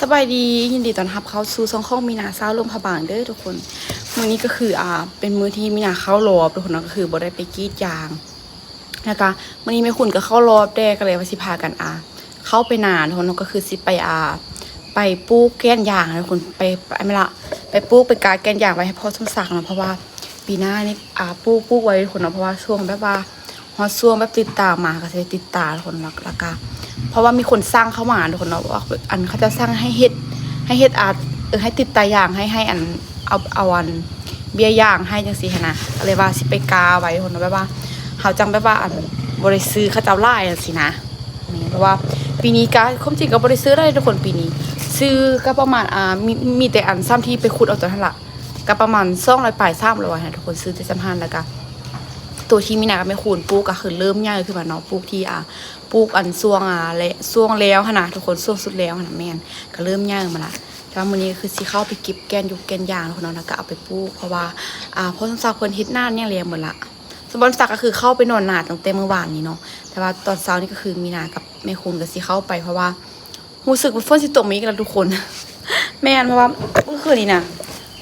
สบายดียินดีต้อนรับเข้าสู่ซองข้องมีนาเศร้าลมพะบางเด้อทุกคนมื้อนี้ก็คืออ่าเป็นมื้อที่มีนาเข้ารอบทุกคนเนาะก็คือบ่ได้ไปกรีดยางนะคะมื้อนี้แม่คุณก็เข้ารอบแดก็เลยว่าสิพากันอ่าเข้าไปนานทุกคนเนาะก็คือสิไปอ่าไปปลูกแก้นยางนะทุกคนไปไปไม่ละไปปลูกไปกาแก้นยางไว้ให้พ่อสมศักดิ์เนาะเพราะว่าปีหน้านี่อ่าปลูกปลูกไว้ทุกคนเนาะเพราะว่าช่วงแบบว่าฮอดช่วงแบบติดตามมาก็จะติดตาทุกคนแล้วก็ ราะว่ามีคนสร้างเข้ามาทุกคนเนาะว่าอันเขาจะสร้างให้เฮ็ดให้เฮ็ดอาร์ตเออให้ติดตาอย่างให้ให้อันเอาเอาอันเบี้ยย่างให้จังซี่หั้นนะก็เลยว่าสิไปกาไว้คนเนาะแบบว่าเขาจังแบบว่าอันบ่ได้ซื้อเขาเจ้าไล่จังซี่นะนี่เพราะว่าปีนี้กาความจริงก็บ่ได้ซื้อได้ทุกคนปีนี้ ซื้อก็ประมาณอ่ามีมีแต่อันซ้ำที่ไปขุดเอาจากนั่นล่ะก็ประมาณ200ปลาย300นะทุกคนซื้อแต่สำคัญแล้วก็ ตัวที่มีนากับแม่คูณปลูกก็คือเริ่มใหญ่ขึ้นมาเนาะปลูกที่อ่าปลูกอันช่วงอ่าและช่วงแล้วหั่นนะทุกคนช่วงสุดแล้วหั่นนะแม่นก็เริ่มใหญ่มาละแต่ว่ามื้อนี้คือสิเข้าไปเก็บแกนยู่แกนยางทุกคนเนาะแล้วก็เอาไปปลูกเพราะว่าอ่าเพราะสมศักดิ์เพิ่นเฮ็ดหน้าเนี่ยแล้วหมดละสมบัติศักดิ์ก็คือเข้าไปนอนหนาตั้งแต่เมื่อวานนี้เนาะแต่ว่าตอนเช้านี่ก็คือมีนากับแม่คูณก็สิเข้าไปเพราะว่ารู้สึกว่าฝนสิตกมาอีกแล้วทุกคน แม่นเพราะว่าเมื่อคืนนี้นะ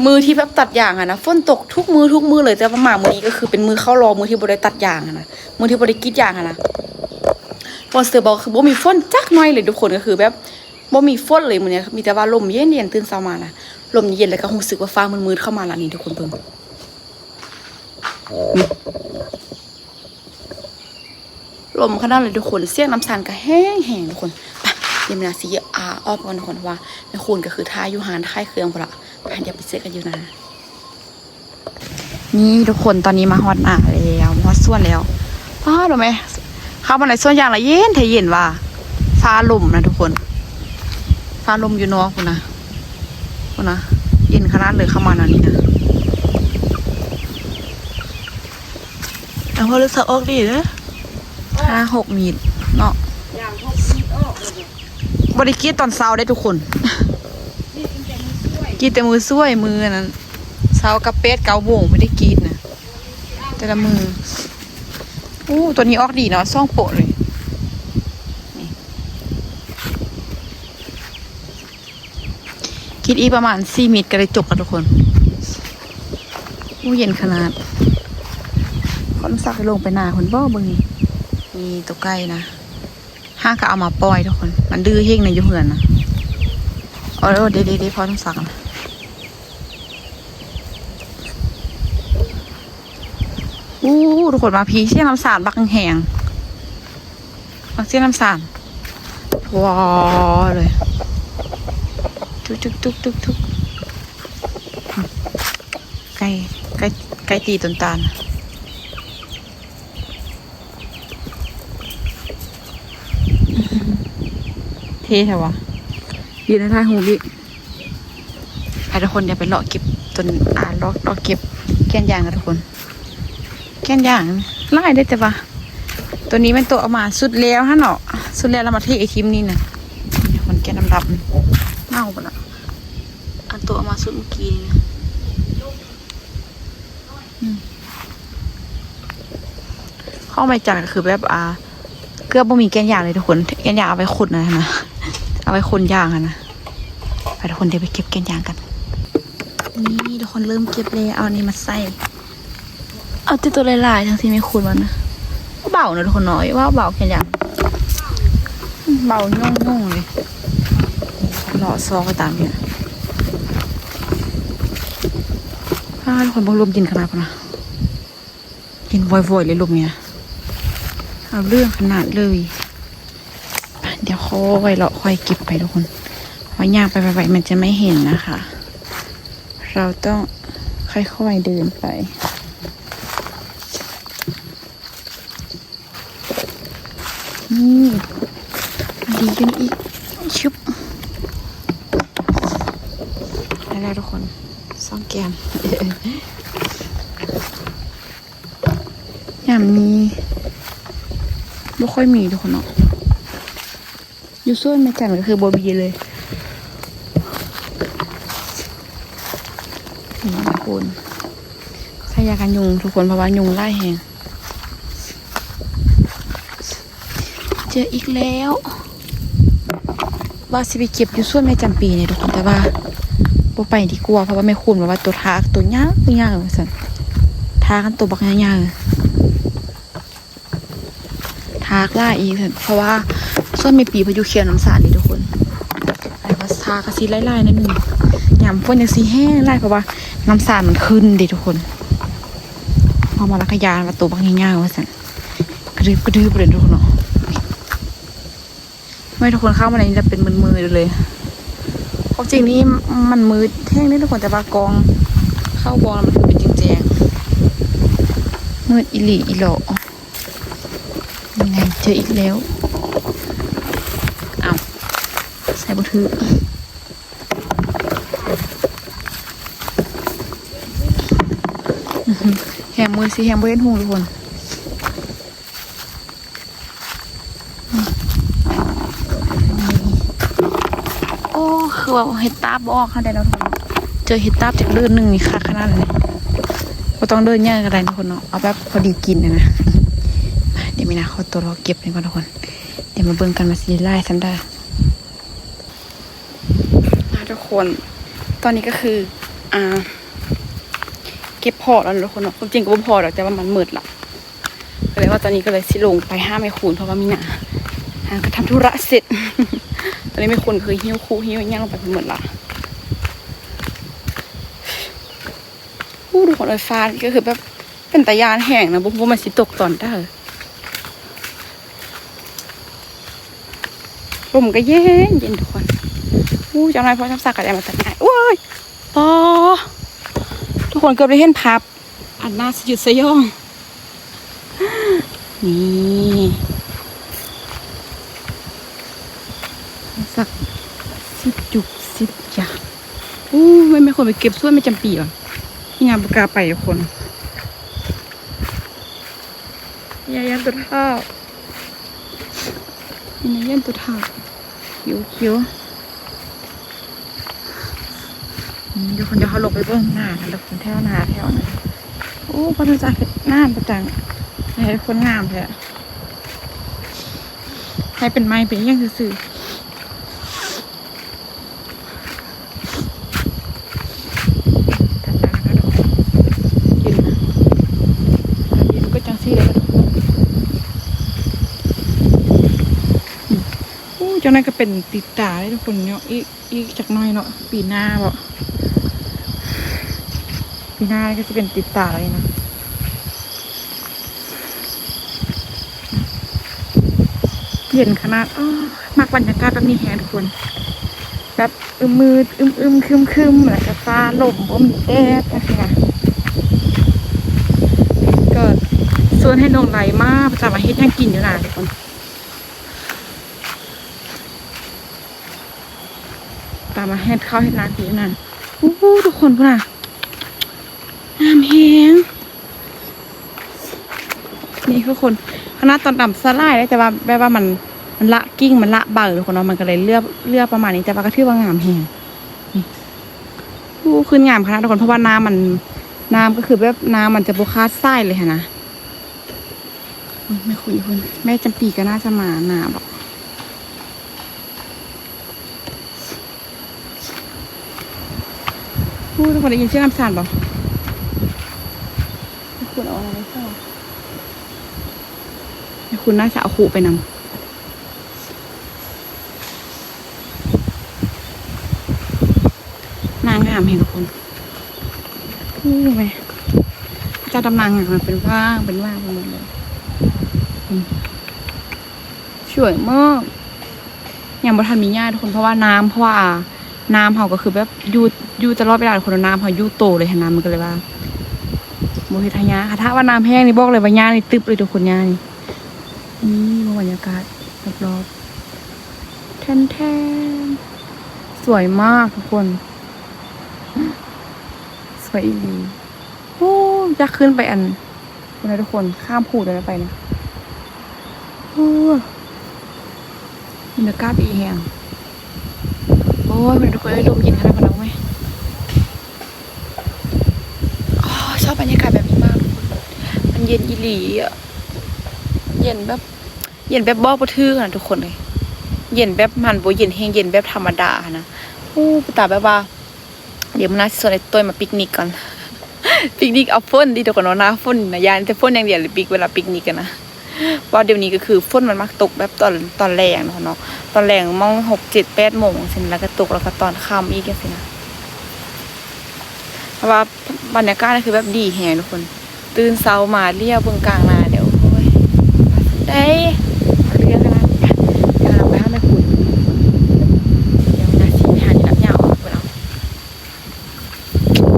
มือที่แบบตัดยางอะนะฝนตกทุกมือทุกมือเลยแต่ประมาณมือนี้ก็คือเป็นมือเข้ารอมือที่บริตัดยางอะนะมือที่บริกรีดยางอะนะวอนเสือบอกคือบ่มีฝนจักหน่อยเลยทุกคนก็คือแบบบ่มีฝนเลยมือเนี้ยมีแต่ว่าลมเย็นเย็นตื่นเช้ามานะลมเย็นแล้วก็รู้สึกว่าฟ้ามืดๆเข้ามาแล้วนี่ทุกคนเพิ่งลมขนาดเลยทุกคนเสียงน้ำสานก็แห้งแห้งทุกคนไปเดี๋ยวมีนาสิอ่าออกก่อนทุกคนว่าแม่คุณก็คือท่าอยู่หานค่ายเครื่องพุ่นละ เดี๋ยวไปเจอกันอยู่นะ นี่ทุกคนตอนนี้มาฮอดหนาแล้วฮอดส่วนแล้วว้าวรู้ไหมเข้ามาในส่วนอย่างละเย็นเทเย็นว่า ฟ้าลมนะทุกคน ฟ้าลมอยู่นอกคุณนะคุณนะเย็นขนาดเลยเข้ามาหนานี้นะแต่พอรู้สึกออกดีนะห้าหกมีดเนาะอย่างพวกเลยเนี่ยบริกีตอนเช้าได้ทุกคนเป็นแต่มือช่วย กรีดแต่มือซ้วยมือนั้นเช้ากับเป็ดเกาโบงไม่ได้กรีดนะแต่ละมืออู้ตัวนี้ออกดีเนาะซ่องโปะเลยนี่คิดอีประมาณสี่มิตรก็เลยจบกันทุกคนอู้เย็นขนาดคนสักลงไปหนาคนบ่บึงนี่มีตัวใกล้นะห้าก็เอามาปล่อยทุกคน มันดื้อเฮงในยุเหือนนะโอ้เดี๋ยวเดี๋ยวเดี๋ยวพอต้องสั่งนะ อู้ทุกคนมาพีเชี่ยน้ำสารบักแหงบักเชี่ยน้ำสารว้าวเลยทุกทุกทุกทุกทุกไก่ไก่ไก่ตีต้นตาลเท่ใช่วะยืนในท่าหูบิให้ทุกคนอย่าไปเลาะเก็บจนอ่าเลาะเลาะเก็บแก้นยางกันทุกคน แก้นยางไล่ได้แต่ว่าตัวนี้เป็นตัวเอามาสุดแล้วฮะเนาะสุดแล้วเรามาเทไอทิมนี่นะนี่คนแก้นดำๆเน่าไปละอันตัวเอามาสุดเมื่อกี้นี่นะข้าไปจัดก็คือแบบอ่าเกือบบ่มีแกนยางเลยทุกคนแกนยางเอาไปขุดนะนะเอาไว้คนยางอะนะไปทุกคนเดี๋ยวไปเก็บแกนยางกัน นี่ทุกคนเริ่มเก็บเลยเอานนี้มาใส่ เอาที่ตัวลายๆทั้งที่ไม่คูณมันนะเบานะทุกคนน้อยว่าเบาแค่ยางเบาย่องย่องเลยหล่อซอกไปตามเนี่ยถ้าทุกคนบงลมเย็นขนาดปะนะเย็นวอยๆเลยลมเนี่ยเอาเรื่องขนาดเลยเดี๋ยวค่อยเราค่อยเก็บไปทุกคนเพราย่าง ไปไปมันจะไม่เห็นนะคะ เราต้องค่อยๆเดินไป นี่ดีขึ้นอีกชุบได้แล้วทุกคนซ่องแกมอย่างนี้ไม่ค่อยมีทุกคนเนาะอยู่ส่วนไม่จันก็คือโบบีเลยนี่นะคุณใช้ยากันยุงทุกคนเพราะว่ายุงไล่แหง เจออีกแล้ว ว่าสิไปเก็บอยู่ส่วนแม่จำปีเนี่ยทุกคนแต่ว่าบ่ไปดีกว่าเพราะว่าแม่คุณบอกว่าตัวทากตัวยาวตัวยาวสั่นทากันตัวบักยาวๆทากล่าอีกสั่นเพราะว่าส่วนแม่ปีพายุเขียวน้ำสารนี่ทุกคนไอ้ว่าทากระสีไล่ๆนิดนึงยามฝนยังสีแห้งไล่เพราะว่าน้ำสารมันขึ้นดิทุกคนพอมาลักยานมาตัวบักยาวๆสั่นกระดืบกระดืบเลยทุกคนเนาะ ไม่ทุกคนเข้ามาในนี้จะเป็นมือๆเลยความจริงนี่มันมืดแท่งนี่ทุกคนแต่ว่ากอง เข้าบอลมันคือเป็นจริงแจงมืดอิหลีอิโลยังไงเจออีกแล้วเอาใส่บุถืออื้อแหมมือสิแหมเว้นหูทุกคน โอ้ คือว่าเห็ดตาบออกค่ะเดี๋ยวเราเจอเห็ดตาบจากเดือนหนึ่งนี่ค่ะขนาดเลยก็ต้องเดินยากอะไรทุกคนเนาะเอาแบบพอดีกินนะนะเดี๋ยวมีนาเขาตัวเราเก็บเลยก่อนทุกคน เดี๋ยวมาเบิ่งกันมาซีไล่ซ้ำได้ทุกคน ตอนนี้ก็คืออ่าเก็บพอแล้วทุกคนเนาะความจริงก็บ่พอหรอกแต่ว่ามันมืดละก็เลยว่าตอนนี้ก็เลยสิลงไปห้าไม่คูณเพราะว่ามีหนาหาก็ทำธุระเสร็จ ตอนนี้ไม่ควรคือหิ้วคู่หิ้วย่างลงไปหมดละอู้ดูของไฟฟ้านี่ก็คือแบบเป็นตะยานแห้งนะบุ้มมันสิตกตอนได้ลมก็เย็นเย็นทุกคนอู้จังไรพอทับสักกระไดมาตัดไม้โอ้ยปอทุกคนเกือบได้เห็นภาพอันน่าสยุดสยอง นี่สักสิบ จุกสิบอย่างอู้ไม่ไม่ควรไปเก็บส่วนไม่จำปีอะนี่งานปากกล้าไปทุกคนยายันตัวเท่านี่นะยันตัวเท่าคิ้วคิ้วเดี๋ยวคนเดี๋ยวเขาลงไปเบื้องหน้าแล้วคนแถวหน้าแถวนั้นโอ้พัฒนาจากหน้าประจังให้คนงามแท้ให้เป็นไม้เป็นยังซื่อๆ กินนะกินก็จังซี่เลยอู้เจ้า นั่นก็เป็นติดตาได้ทุกคนเนาะอีกอีกจากน้อยเนาะปีหน้าบ่ปีหน้าก็จะเป็นติดตาเลยนะเย็นขนาดอ้อมากบรรยากาศแบบนี้แฮะทุกคนแบบอึมมืดอึมอึมคึมคึมแล้วก็ฟ้าลมบ่มีแดดนะคะก็ส่วนให้นงไหลมากประจำอาเฮ็ดยังกินอยู่นะทุกคน ตามมาเฮ็ดข้าวเฮ็ดนากินนั่นอู้หูทุกคนพุ่นน่ะน้ำแห้งนี่ทุกคนขนาดตอนต่ำสลายได้แต่ว่าแบบว่ามันมันละกิ้งมันละเบาทุกคนเนาะมันก็เลยเลือกเลือกประมาณนี้แต่ว่าก็ถือว่างามแฮงนี่อู้ขึ้นงามขนาดทุกคนเพราะว่าน้ำมันน้ำก็คือแบบน้ำมันจะโบคาดไส้เลยนะไม่คุยคุณแม่จำปีก็น่าจะมาหนาบอก พูดทุกคนได้ยินเสียงน้ำสั่นบอกไม่คุณเอาอะไรเข้าไม่คุณน่าจะเอาขู่ไปนำนางงามเห็นทุกคนพูดไหมจะดำนางอะมันเป็นว่าง เป็นว่างไปหมดเลยอืมสวยมากอย่างบทันมีญาติทุกคนเพราะว่าน้ำเพราะว่า น้ำเขาก็คือแบบอยูอยูตลอดเวลาทุกคนน้ำเขาอยูโตเลยค่ะน้ำมันก็เลยว่าโมหิทยาค่ะถ้าว่าน้ำแห้งนี่บอกเลยว่าญานี่ตึบเลยทุกคนญานี่นี่บรรยากาศรอบๆแทนแทนๆสวยมากทุกคน สวยอีหลีโอ้ยากขึ้นไปอันคุณนะทุกคนข้ามผูดเลยไปนะโอ้บรรยากาศดีแหง อ้ยคุณทุกคนได้ลมเย็นขนาดนั้นไหมอ๋อชอบบรรยากาศแบบนี้มากทุกคน มันเย็นอีหลีอะ เย็นแบบ เย็นแบบบอประทือนะทุกคนเลย เย็นแบบมันบ่เย็นแห้งเย็นแบบธรรมดานะอู้ปตาแบบว่า เดี๋ยวมันน่าสิส่วนไอ้ตัวมาปิกนิกก่อน ปิกนิกเอาฝนดีเดี๋ยวก่อนเนาะนะฝนนะยานแต่ฝนอย่างเดียวเลยปิกเวลาปิกนิกกันนะ ว่าเดี๋ยวนี้ก็คือฝนมันมักตกแบบตอนตอนแรงเนาะเนาะตอนแรงมองหกเจ็ดแปดโมงสิแล้วก็ตกแล้วก็ตอนค่ำอีกอย่างสินะเพราะว่าบรรยากาศนี่คือแบบดีแฮงทุกคน ตื่นเช้ามาเลี้ยวเบื้องกลางนาเดี๋ยวโอ้ยได้เรือกันะกำลังไปห้าแม่คุณเดี๋ยวนาสีหาที่นับยาวออกไปแล้ว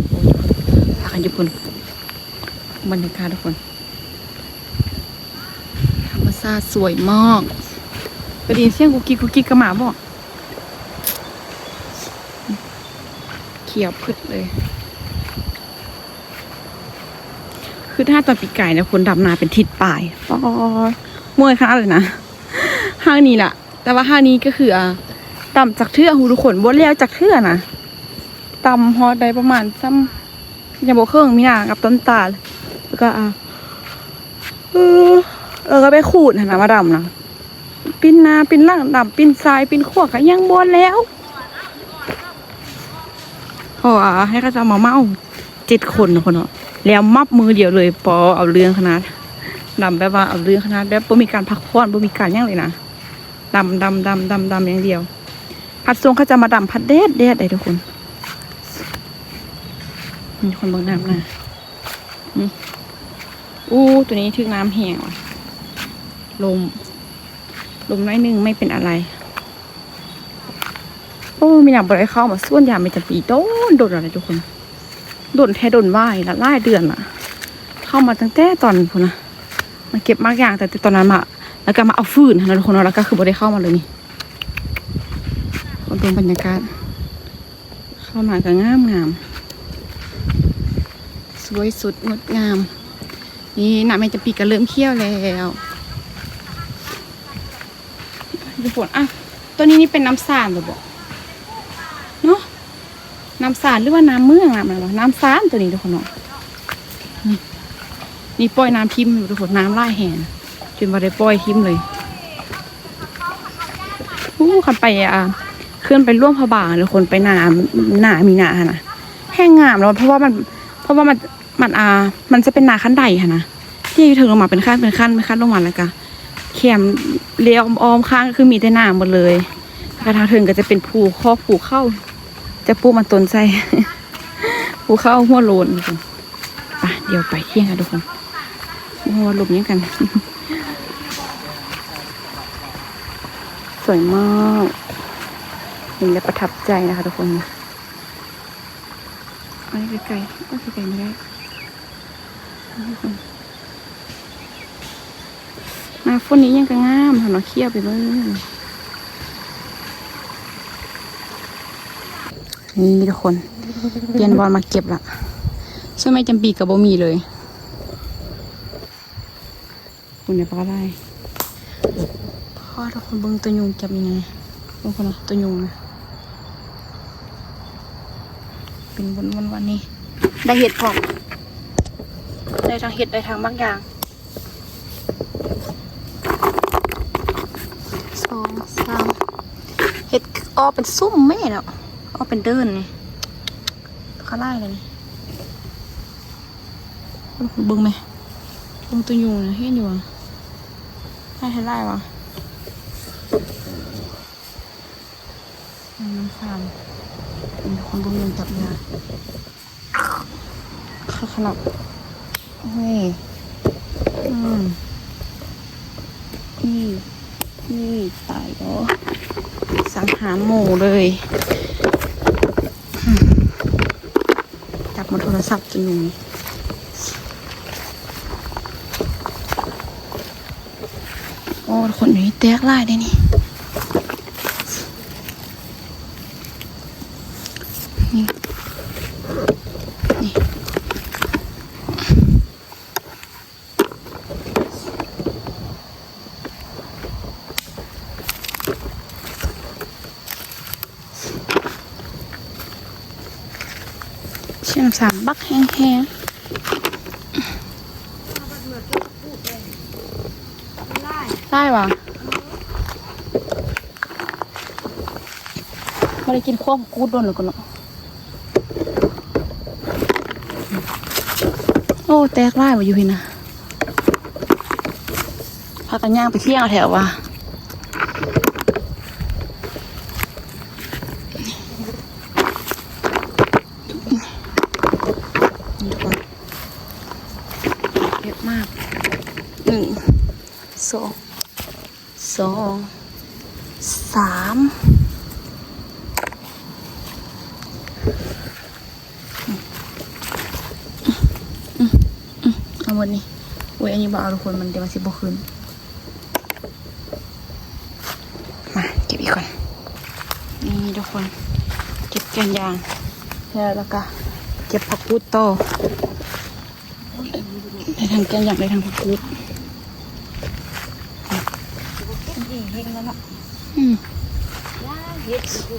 โอ้ยพากันญี่ปุ่นบรรยากาศทุกคนาสวยมากไปไดยินเสียงกุกกิกกุกกิกกระหมาบอกเขียวพึดเลย คือถ้าตอนปีไก่เนี่ยคนดำนาเป็นทิศปลายปอมวยขนาดเลยนะห้างนี้แหละแต่ว่าห้างนี้ก็คืออะต่ำจากเทือกหูทุกคนบนแล้วจากเทือกนะต่ำฮอดได้ประมาณซ้ำยาโบเครื่องมีนากับต้นตาลแล้วก็อะ เออก็ไปขูดนะนะมาดำนะปิ้นนาปิ้นล่างดำปิ้นซ้ายปิ้นขวก็ยังบนแล้วพอให้เขาจะมาเมาเจ็ดคนนะคนเนาะแล้วมับมือเดียวเลยปอเอาเรื่องขนาดดำแบบว่าเอาเรื่องขนาดแบบบ่มีการพักผ่อนบ่มีการหยังเลยนะดำดำดำดำดำอย่างเดียวพัดทรงเขาจะมาดำพัดแดดแดดได้ทุกคนมีคนเบางน้ำนะอู้ตัวนี้ทึกน้ำแห้งว่ะ ลม ลมน้อยนึงไม่เป็นอะไร โอ้มีหนังบริเข้ามาส่วนยาไม่จำปีโดนโดนอะไรทุกคนโดนแท้โดนไหวละไล่เดือนอะเข้ามาตั้งแต่ตอนพุ่นนะมาเก็บมากอย่างแต่ตอนนั้นมาแล้วก็มาเอาฟืนนะทุกคนแล้วก็คือบ่ได้เข้ามาเลยนี่คนเป็นบรรยากาศ เข้ามาก็งามงามสวยสุดงดงาม นี่หน้ำแม่จะปีก็เริ่มเคี้ยวแล้ว ทุกคนอะตัวนี้นี่เป็นน้ำสานหรือเปล่าเนาะน้ำสารหรือว่าน้ำเมืองน้ำอะไรวะน้ำสารตัวนี้ทุกคนเนาะนี่ปล่อยน้ำทิมอยู่ทุกคนน้ำล่าแหนจนมาได้ปล่อยทิมเลยอู้คันไปอะขึ้นไปร่วมพระบางทุกคนไปหนาหนามีหนานะแห้งงามแล้วเพราะว่ามัน เพราะว่ามันมันอ่ามันจะเป็นนาขั้นใดค่ะนะที่ถึงลงมาเป็นขั้นเป็นขั้นเป็นขั้นลงมาแล้วก็ เข็มเลี้ยวอ้อมข้างก็คือมีแต่หนาหมดเลยกระทางถึงก็จะเป็นภูคอกภูเข้า จะปูมันตนใส่ปูเข้าหัวโลนทุกคนไปเดี๋ยวไปเที่ยงกันทุกคนหัวลมยังกัน สวยมากเห็นแล้วประทับใจนะคะทุกคนอันนี้ไกลๆก็ไกลไม่ได้ทุกคน นาฝนนี้ยังก็งามค่ะเนาะเคี้ยวไปเลยนี่ทุกคน เปลี่ยนบอลมาเก็บละช่วยไม่จำปีกับโบมีเลย คุณเนี่ยปลาได้พ่อทุกคนเบิ่งตัวยุงจับยังไงบางคนนะตัวยุงนะเป็นวันวันวันนี้ ได้เห็ดพร้อมได้ทางเห็ดได้ทางบางอย่างสอ งามเห็ดอ้อเป็นซุ่มแม่เนาะอ้อเป็นเดินนี่เขาไล่เลยนี่บิ่งไหมบิ่งตัวยุงนะเห็นอยู่อะให้ให้ไล่วะน้ำสามมีคนบุญยังจับยาข้าขลับเฮ้ยอืมนี่ นี่ตายแล้วสังหารหมูเลยจับมาโทรศัพท์จนหนูโอ้ คนนี้แตกไล่ได้นี่นี่นี่เชียงสามบัก แห้งๆได้วะไม่ได้กินข้าวกูดโดนหรือกันเนาะโอ้ แตกไล่มาอยู่พี่นะพากันย่างไปเที่ยงแถวว่ะนี่ทุกคนเยอะมากหนึ่งส องสองสามเอาหมดนี่อุ้ยอันนี้บอกเอาทุกคนมันเดี๋ยวมันสิบคืนมาเก็บอีกก่อนนี่ทุกคนเก็บแกนยางแล้วแล้วก็เก็บผักกูดต่อได้ทางแกนยางได้ทางผักกูด นี่เห็น แล้วเนาะอืมย่าเฮ็ดอยู่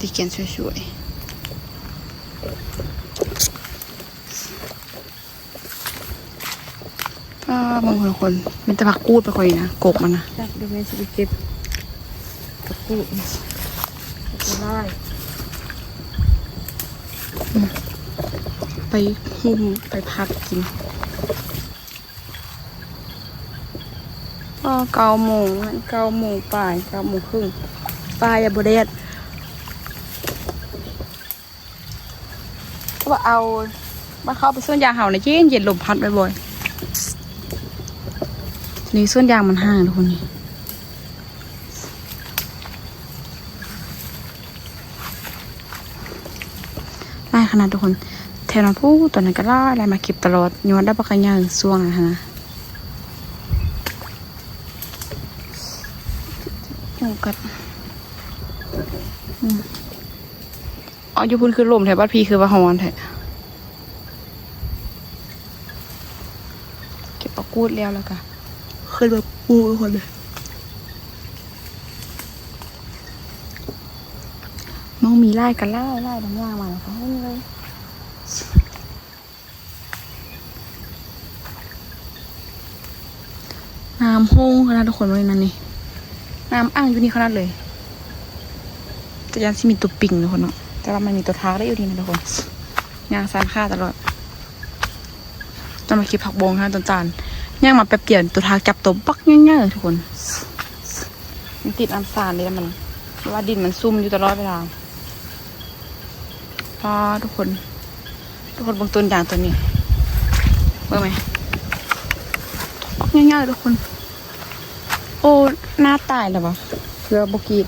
ดีเกียนสวยๆอ่าบางคนละคนเป็นแต่ผักกูดไปคนนะกกมันนะจับดูแม่สิไปเก็บกับปูก็ได้ไปหุ่มไปพักกิน ก็เกาโมงมันเกาโมงป่ายเกาโมงครึ่งป่ายอย่าบเดดก็ว่าเอามาเข้าไปส่วนยางเห่าในเย็นเย็นลมพัดบ่อยๆนี่ส่วนยางมันห่างทุกคนนี่ไล่ขนาดทุกคนแถวนั้นพูดตอนนั้นก็ไล่ไล่มาเก็บตลอดย้อนได้ปะกันยางช่วงนะฮะโอ้ กัดอืมอ๋ออยู่พุ่นคือลมแถวบ้านพีคือว่าฮอนแท้เก็บปะกูดแล้วแล้วก็ขึ้นมาปูทุกคนเลยมองมีไล่กันไล่ไล่บางอย่างมาแล้วก็ให้เลยน้ำโฮงขนาดทุกคนเลยนั่นนี่ น้ำอ่างอยู่นี่ขนาดเลยแต่ยังที่มีตัวปิ่งทุกคนเนาะแต่ว่ามันมีตัวทากได้อยู่ดีนะทุกคนย่างซานค่าตลอดจนมาคิดผักบงค่ะต้นจานย่างมาแป๊บเดียวตัวทากจับตัวปักงี้ยๆทุกคนมันติดน้ำสานเลยมันว่าดินมันซุ่มอยู่ตลอดเวลาพอทุกคน ทุกคนบางต้นอย่างตัวนี้เบิ่งไหมง่ายๆทุกคน โอ้หน้าตายแล้วปะเพื่อบกีด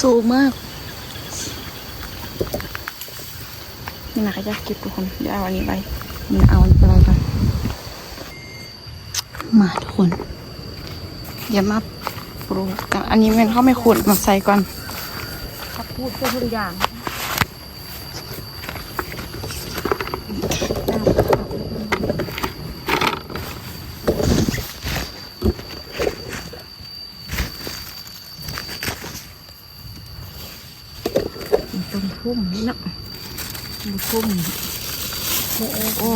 สูงมาก นี่นะก็จะเก็บทุกคนเดี๋ยวเอาอันนี้ไปมันเอาอันนี้ไปเลยก่อนมาทุกคนเดี๋ยวมาปลูกกัน อันนี้มันเข้าไม่ขุดมาใส่ก่อนถ้าพูดเพื่อทุกอย่าง ต้นพุ่มนี่เนาะต้นพุ่มโอ้โอ้โอ้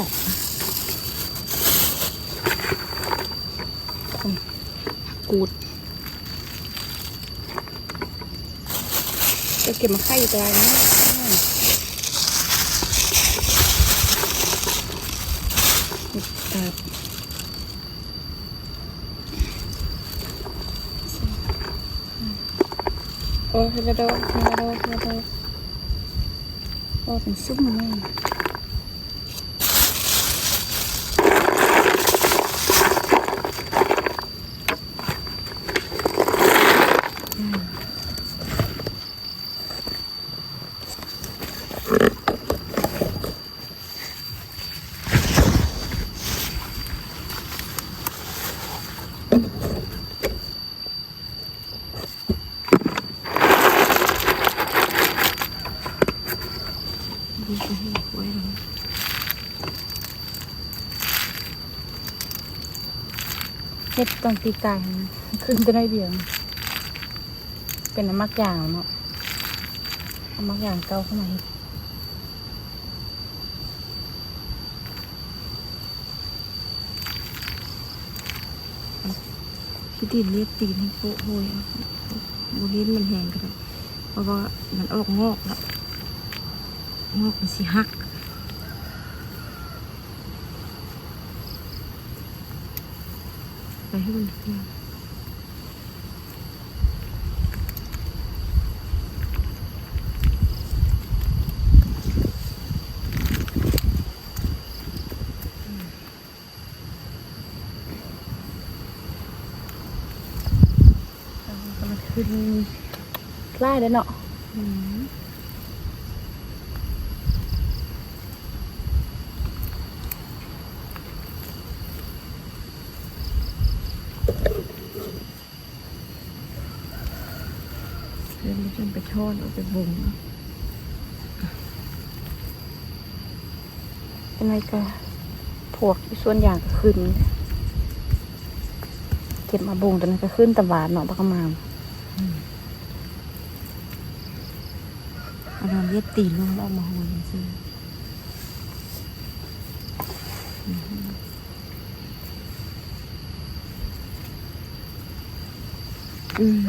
กูดจะเก็บมาไข่อยู่ตรงนี้แบบโอ้เฮลโดเฮลโดเฮลโดโอ้เป็น ต้องตีกายขึ้นจะได้เดียว เป็นน้ำมักอย่างเนาะน้ำมักอย่างเกาเข้ามาคิดดินเรียกตีนให้โปะโวยบูรินมันแหงกันเพราะว่ามันออกงอกแล้วงอกมันสีหัก ไปให้มันเที่ยง嗯มันขึ้นไล่เลยเนาะ เดี๋ยวมันจะไปทอดเอาไปบ่งเนาะยังไงก็พวกที่ส่วนอย่างก็ขึ้น เก็บมาบุงตอนนั้นก็ขึ้นตะหวานเนาะปากกามามเอาน้ำเลียดตีนลงแล้วเอามาโหยซิอืม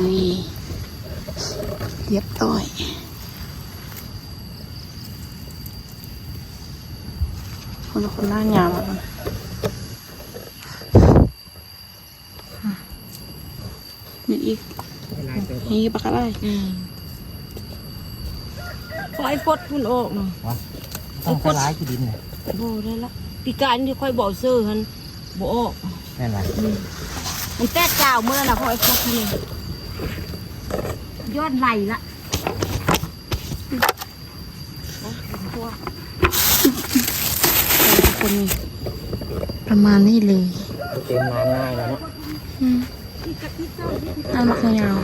นี่ เรียบร้อยคนคนหน้าหยาบอะนี่อีกนี่ปากกาไล่อืมขอไอ้ฟดคุณออกเนาะวะต้องไปร้ายกี่ดินเนี่ยโบได้ละปีการที่ค่อยบอกเซอร์ฮันบออกแม่นไรอืมมันแตกกาวเมื่อน่ะขอไอ้ฟดนี่ ยอดไหลละคนนี้ประมาณนี้เลยเต็มร้านง่ายแล้วเนาะอืมอันมักยาว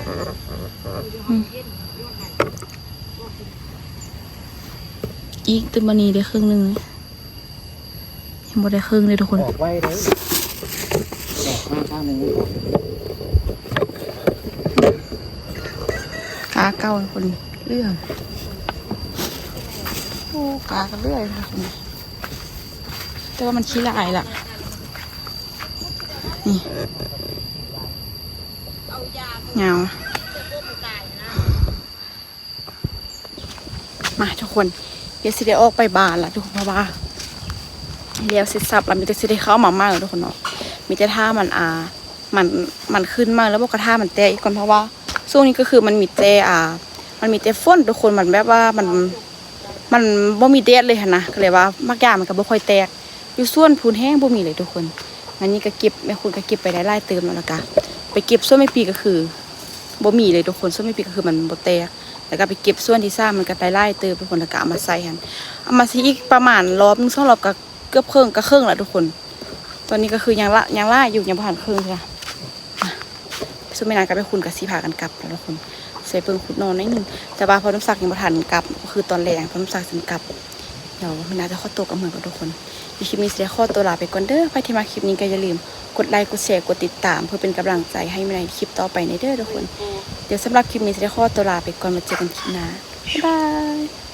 อืมอีกตึมบันนี้ได้ครึ่งหนึ่งยังบ่ได้ครึ่งเลยทุกคนออกไว้เลยออกมาข้างหนึ่งนี่ก่อน กา เก้าคนเรื่องโอ้กากันเรื่อยค่ะคนนี้แต่ว่ามันขี้ลายล่ะ นี่เงามาทุกคนเดี๋ยวสิได้ออกไปบ้านละทุกคนเพราะว่าเดี๋ยวเสร็จสับแล้วมีแต่สิได้เข้ามามากเลยทุกคนเนาะมีแต่ท่ามันอ่ามันมันขึ้นมากแล้วบอกกระท่ามันแตกอีกก่อนเพราะว่า ช่วงนี้ก็คือมันมีแต่อ่า มันมีแต่ฝนทุกคนมันแบบว่ามันมันบ่มีแดดเลยหั่นนะก็เลยว่ามักยามันก็บ่ค่อยแตก อยู่ส่วนพูนแห้งบ่มีเลยทุกคนอันนี้ก็เก็บแม่คุณก็เก็บไปได้หลายเติมแล้วละกะไปเก็บส่วนไม่ปีก็คือบ่มีเลยทุกคนส่วนไม่ปีก็คือมันบ่แตกแล้วก็ไปเก็บส่วนที่ซ่ามันก็ได้หลายเติมทุกคนแล้วก็เอามาใส่หันเอามาใส่อีกประมาณรอบนึงสองรอบก็เกือบครึ่งก็ครึ่งล้วทุกคน ตอนนี้ก็คือยังละยังล่าอยู่ยังบ่ทันครึ่งค่ะ ส่วนไม่นานก็ไปคุณกับสิพากันกลับแล้วทุกคนใส่เปิงขุดนอนนิดนึงแต่ว่าพอน้ำสักยังบ่ทันกลับ ก็คือตอนแรงพอน้ำสักถึงกลับเดี๋ยวมันน่าจะข้อตัวกับเหมือนกับทุกคนในคลิปนี้เสียข้อตัวลาไปก่อนเด้อใครที่มาคลิปนี้ก็อย่าลืม กดไลค์กดแชร์กดติดตาม เพื่อเป็นกำลังใจให้ในคลิปต่อไปในเด้อทุกคน เดี๋ยวสำหรับคลิปนี้เสียข้อตัวลาไปก่อนมาเจอกันคลิปหน้าบ๊ายบาย